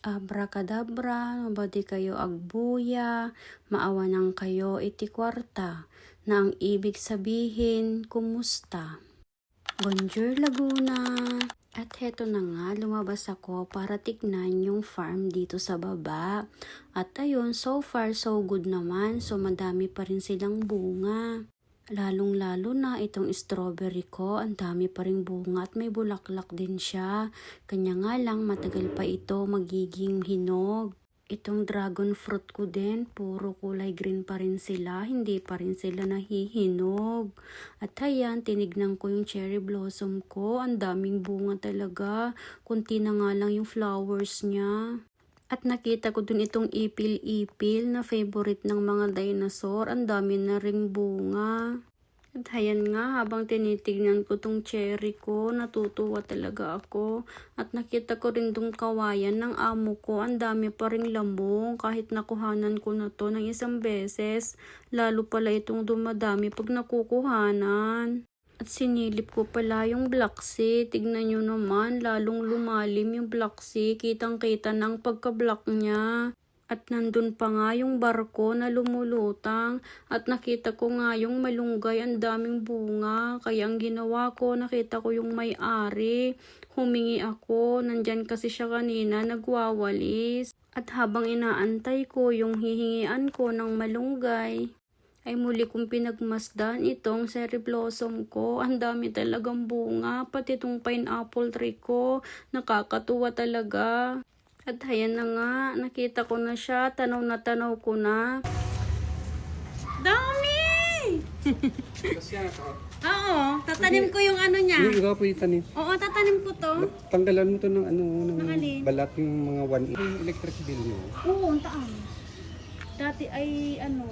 Abracadabra, mabadi kayo agbuya, maawanan kayo iti kwarta, na ang ibig sabihin, kumusta? Bonjour Laguna! At heto na nga, lumabas ako para tignan yung farm dito sa baba. At ayun, so far so good naman. So madami pa rin silang bunga. Lalong-lalo na itong strawberry ko, ang dami pa rin bunga at may bulaklak din siya. Kanya nga lang matagal pa ito magiging hinog. Itong dragon fruit ko din, puro kulay green pa rin sila, hindi pa rin sila nahihinog. At ayan, tinignan ko yung cherry blossom ko, ang daming bunga talaga. Kunti na nga lang yung flowers niya. At nakita ko dun itong ipil-ipil na favorite ng mga dinosaur. Ang dami na ring bunga. At ayan nga, habang tinitignan ko tong cherry ko, natutuwa talaga ako. At nakita ko rin tong kawayan ng amo ko. Ang dami pa ring lamong kahit nakuhanan ko na to ng isang beses. Lalo pala itong dumadami pag nakukuhanan. At sinilip ko pala yung black sea. Tignan nyo naman, lalong lumalim yung black sea. Kitang-kita ng pagka-black niya. At nandun pa nga yung barko na lumulutang. At nakita ko nga yung malunggay, ang daming bunga. Kaya ang ginawa ko, nakita ko yung may-ari. Humingi ako, nandyan kasi siya kanina, nagwawalis. At habang inaantay ko yung hihingian ko ng malunggay, ay muli kong pinagmasdan itong cherry blossom ko. Ang dami talagang bunga, pati itong pineapple tree ko. Nakakatuwa talaga. At ayan na nga, nakita ko na siya, tanaw na tanaw ko na. Dami! Kasi yan ako. Oo, tatanim ko yung ano niya. Hindi ikaw po itanim. Oo, tatanim ko to. Tanggalan mo to ng ano, ng balat yung mga one yung electric bill nyo. Oo, ang taas. Dati ay ano,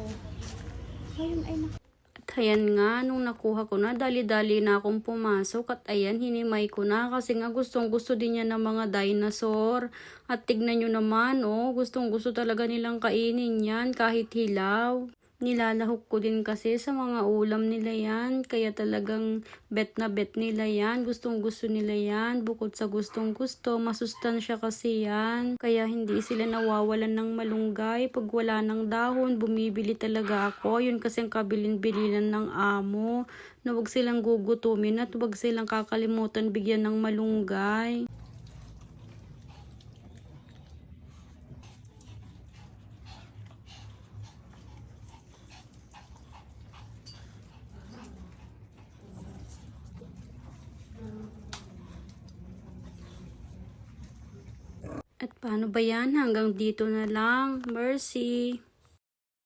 ngayon ay nak- At ayan nga, nung nakuha ko na, dali-dali na akong pumasok at ayan, hinimay ko na kasi nga gustong gusto din niya ng mga dinosaur. At tignan nyo naman, oh, gustong gusto talaga nilang kainin yan kahit hilaw. Nilalahok ko din kasi sa mga ulam nila yan. Kaya talagang bet na bet nila yan. Gustong gusto nila yan. Bukod sa gustong gusto, masustansya kasi yan. Kaya hindi sila nawawalan ng malunggay. Pag wala ng dahon, bumibili talaga ako. Yun kasi ang kabilin-bilinan ng amo. Na huwag silang gugutumin at huwag silang kakalimutan bigyan ng malunggay. Paano ba yan? Hanggang dito na lang. Mercy.